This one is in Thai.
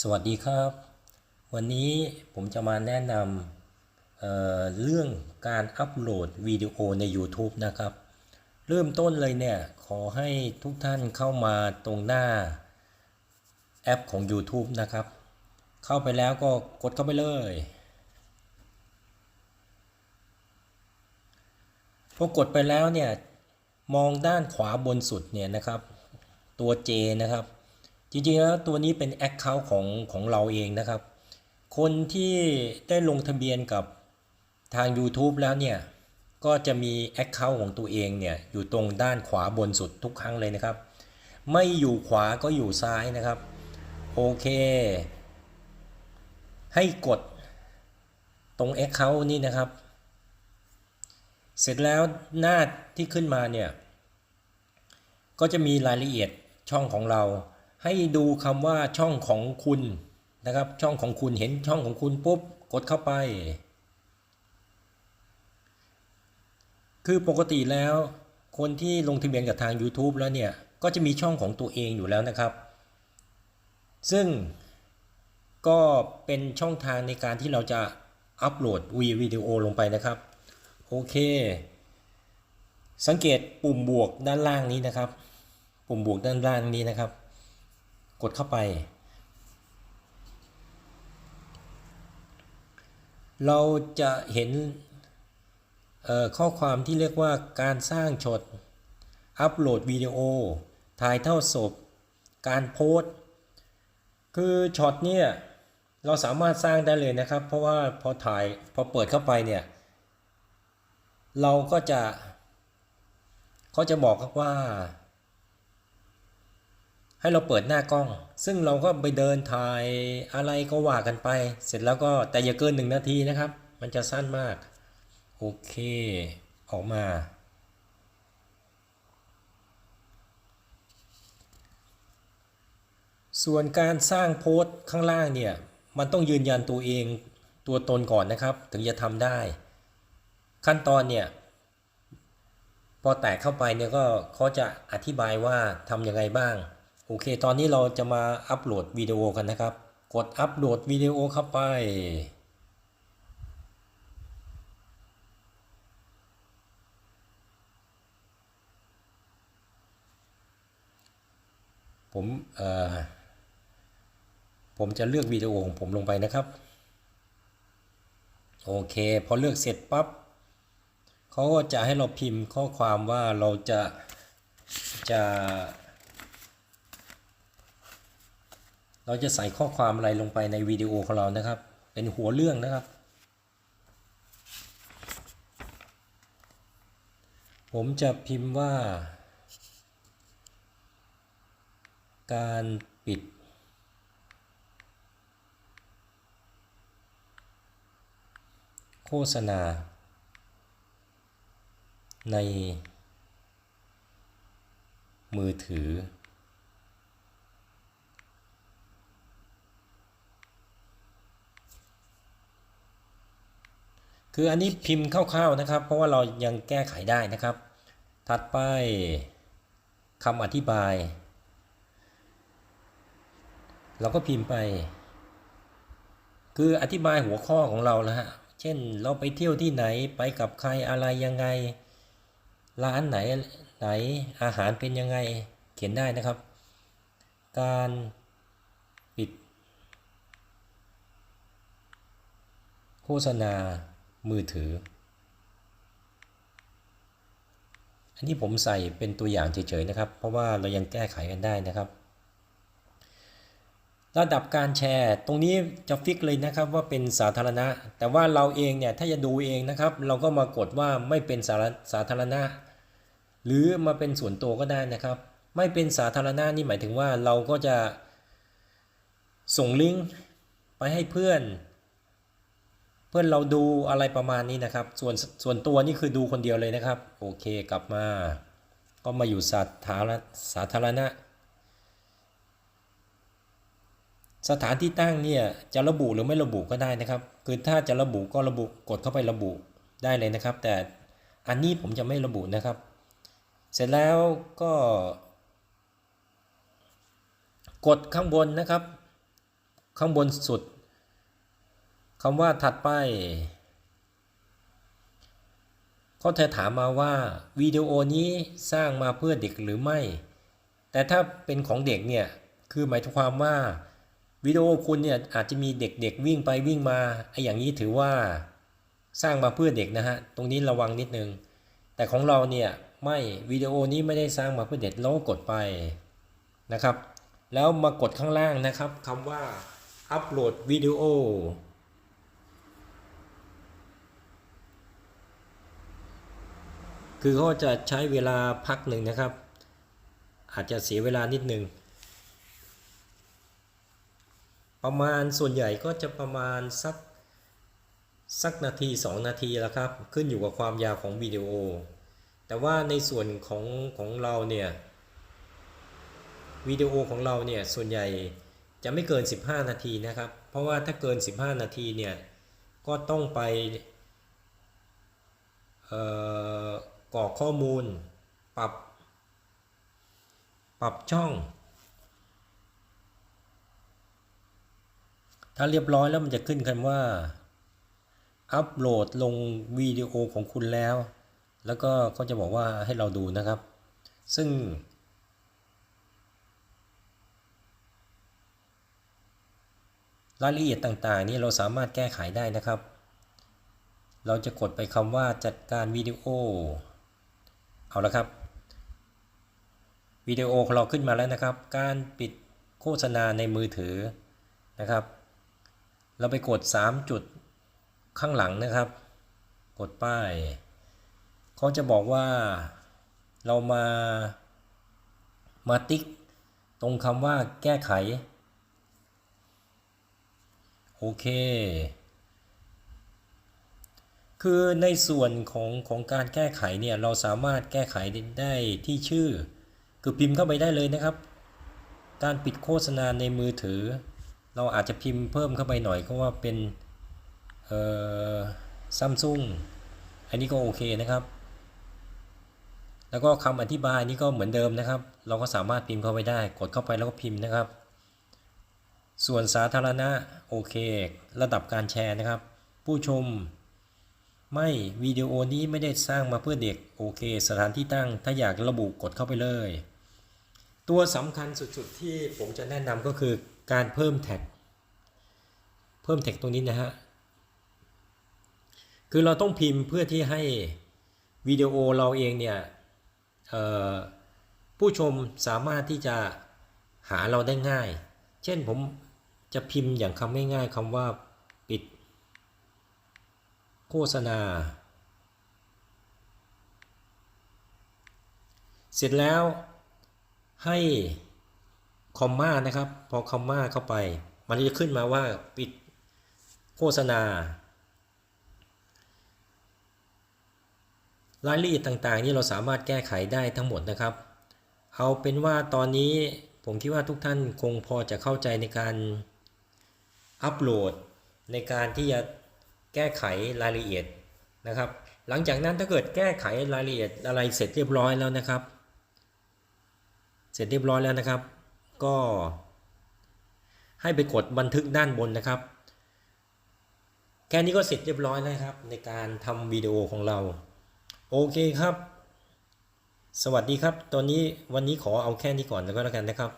สวัสดีครับ วันนี้ผมจะมาแนะนำเเรื่องการอัปโหลดวิดีโอใน YouTube นะครับ เริ่มต้นเลยเนี่ย ขอให้ทุกท่านเข้ามาตรงหน้าแอปของ YouTube นะครับ เข้าไปแล้วก็กดเข้าไปเลย พอกดไปแล้วเนี่ย มองด้านขวาบนสุดเนี่ยนะครับ ตัว J นะครับ จริงๆแล้วตัวนี้เป็น Account ของของเราเองนะครับ คนที่ได้ลงทะเบียนกับทาง YouTube แล้วเนี่ย ก็จะมี Account ของตัวเองเนี่ย อยู่ตรงด้านขวาบนสุดทุกครั้งเลยนะครับ ไม่อยู่ขวาก็อยู่ซ้ายนะครับ โอเค ให้กดตรง Account นี่นะครับ เสร็จแล้วหน้าที่ขึ้นมาเนี่ย ก็จะมีรายละเอียดช่องของเรา ให้ดูคำว่าช่องของคุณนะครับ ช่องของคุณเห็นช่องของคุณปุ๊บกดเข้าไป คือปกติแล้วคนที่ลงทะเบียนกับทาง YouTube แล้วเนี่ย ก็จะมีช่องของตัวเองอยู่แล้วนะครับ ซึ่งก็เป็นช่องทางในการที่เราจะอัปโหลดวีวิดีโอลงไปนะครับ โอเค สังเกตปุ่มบวกด้านล่างนี้นะครับ ปุ่มบวกด้านล่างนี้นะครับ กดเข้าไป เราจะเห็นข้อความที่เรียกว่าการสร้างช็อตอัปโหลดวิดีโอ ถ่ายเท่าศพ การโพสคือช็อตเนี่ยเราสามารถสร้างได้เลยนะครับ เพราะว่าพอถ่ายพอเปิดเข้าไปเนี่ยเราก็จะเขาจะบอกครับว่า ให้เราเปิดหน้ากล้อง ซึ่งเราก็ไปเดินถ่ายอะไรก็ว่ากันไป เสร็จแล้วก็แต่อย่าเกินหนึ่งนาทีนะครับ มันจะสั้นมาก โอเค ออกมา ส่วนการสร้างโพสต์ข้างล่างเนี่ย มันต้องยืนยันตัวเองตัวตนก่อนนะครับ ถึงจะทำได้ ขั้นตอนเนี่ยพอแตกเข้าไปเนี่ยก็เขาจะอธิบายว่าทำยังไงบ้าง โอเค ตอนนี้เราจะมาอัปโหลดวิดีโอกันนะครับ กดอัปโหลดวิดีโอเข้าไป ผมเอ่อผมจะเลือกวิดีโอของผมลงไปนะครับ โอเค พอเลือกเสร็จปั๊บเขาก็จะให้เราพิมพ์ข้อความว่าเราจะจะ เราจะใส่ข้อความอะไรลงไปในวิดีโอของเรานะครับ เป็นหัวเรื่องนะครับ ผมจะพิมพ์ว่า การปิด โฆษณา ใน มือถือ คืออันนี้พิมพ์คร่าวๆนะครับ เพราะว่าเรายังแก้ไขได้นะครับ ถัดไปคำอธิบาย เราก็พิมพ์ไป คืออธิบายหัวข้อของเราแล้วฮะ เช่นเราไปเที่ยวที่ไหนไปกับใครอะไรยังไง ร้านไหนไหนอาหารเป็นยังไงเขียนได้นะครับ การปิด โฆษณา มือถือ อันนี้ผมใส่เป็นตัวอย่างเฉยๆนะครับ เพราะว่าเรายังแก้ไขกันได้นะครับ ระดับการแชร์ ตรงนี้จะฟิกเลยนะครับว่าเป็นสาธารณะ แต่ว่าเราเองเนี่ยถ้าจะดูเองนะครับ เราก็มากดว่าไม่เป็นสาสาธารณะ หรือมาเป็นส่วนตัวก็ได้นะครับ ไม่เป็นสาธารณะนี่หมายถึงว่าเราก็จะส่งลิงก์ไปให้เพื่อน เพื่อนเราดูอะไรประมาณนี้นะครับ ส่วนส่วนตัวนี่คือดูคนเดียวเลยนะครับ โอเคกลับมา ก็มาอยู่สาธารณะสาธารณะ สถานที่ตั้งเนี่ยจะระบุหรือไม่ระบุก็ได้นะครับ คือถ้าจะระบุก็ระบุกดเข้าไประบุได้เลยนะครับ แต่อันนี้ผมจะไม่ระบุนะครับ เสร็จแล้วก็ กดข้างบนนะครับ ข้างบนสุด คำว่าถัดไปเขาเธอถามมาว่าวิดีโอนี้สร้างมาเพื่อเด็กหรือไม่ แต่ถ้าเป็นของเด็กเนี่ยคือหมายความว่าวิดีโอคุณเนี่ยอาจจะมีเด็กๆวิ่งไปวิ่งมาไอ้อย่างนี้ถือว่าสร้างมาเพื่อเด็กนะฮะตรงนี้ระวังนิดนึง แต่ของเราเนี่ยไม่วิดีโอนี้ไม่ได้สร้างมาเพื่อเด็กเราก็กดไปนะครับ แล้วมากดข้างล่างนะครับคำว่าอัปโหลดวิดีโอ คือเขาจะใช้เวลาพักหนึ่งนะครับ อาจจะเสียเวลานิดหนึ่งประมาณส่วนใหญ่ก็จะประมาณสักสักนาที 2 นาทีแล้วครับ ขึ้นอยู่กับความยาวของวิดีโอ แต่ว่าในส่วนของของเราเนี่ยวิดีโอของเราเนี่ยส่วนใหญ่จะไม่เกิน 15 นาทีนะครับ เพราะว่าถ้าเกิน 15 นาทีเนี่ยก็ต้องไปเอ่อ กรอกข้อมูล ปรับ ปรับช่อง ถ้าเรียบร้อยแล้วมันจะขึ้นคำว่า อัปโหลดลงวิดีโอของคุณแล้ว แล้วก็เขาจะบอกว่าให้เราดูนะครับ ซึ่งรายละเอียดต่างๆ นี่เราสามารถแก้ไขได้นะครับ เราจะกดไปคำว่าจัดการวิดีโอ เอาละครับวิดีโอของเราขึ้นมาแล้วนะครับ การปิดโฆษณาในมือถือนะครับ เราไปกด 3 จุดข้างหลังนะครับ กดป้ายเขาจะบอกว่าเรามามาติ๊กตรงคำว่าแก้ไข โอเค คือในส่วนของของการแก้ไขเนี่ยเราสามารถแก้ไขได้ที่ชื่อ คือพิมพ์เข้าไปได้เลยนะครับ การปิดโฆษณาในมือถือ เราอาจจะพิมพ์เพิ่มเข้าไปหน่อยเพราะว่าเป็นเอ่อซัมซุงอันนี้ก็โอเคนะครับ แล้วก็คำอธิบายนี่ก็เหมือนเดิมนะครับ เราก็สามารถพิมพ์เข้าไปได้ กดเข้าไปแล้วก็พิมพ์นะครับ ส่วนสาธารณะโอเค ระดับการแชร์นะครับ ผู้ชม ไม่วิดีโอนี้ไม่ได้สร้างมาเพื่อเด็ก โอเค สถานที่ตั้ง ถ้าอยากระบุกดเข้าไปเลย ตัวสำคัญสุดๆที่ผมจะแนะนำก็คือการเพิ่มแท็ก เพิ่มแท็กตรงนี้นะฮะ คือเราต้องพิมพ์เพื่อที่ให้วิดีโอเราเองเนี่ยผู้ชมสามารถที่จะหาเราได้ง่าย เช่นผมจะพิมพ์อย่างคำง่ายๆคำว่า โฆษณา เสร็จแล้วให้คอมมานะครับ พอคอมมาเข้าไป มันจะขึ้นมาว่าปิดโฆษณารายละเอียดต่างๆ นี่เราสามารถแก้ไขได้ทั้งหมดนะครับ เอาเป็นว่าตอนนี้ผมคิดว่าทุกท่านคงพอจะเข้าใจในการอัปโหลดในการที่จะ แก้ไขรายละเอียดนะครับ หลังจากนั้นถ้าเกิดแก้ไขรายละเอียดอะไรเสร็จเรียบร้อยแล้วนะครับ เสร็จเรียบร้อยแล้วนะครับ ก็ ให้ไปกดบันทึกด้านบนนะครับ แค่นี้ก็เสร็จเรียบร้อยแล้วครับ ในการทำวิดีโอของเรา โอเคครับ สวัสดีครับ ตอนนี้วันนี้ขอเอาแค่นี้ก่อนแล้วก็แล้วกันนะครับ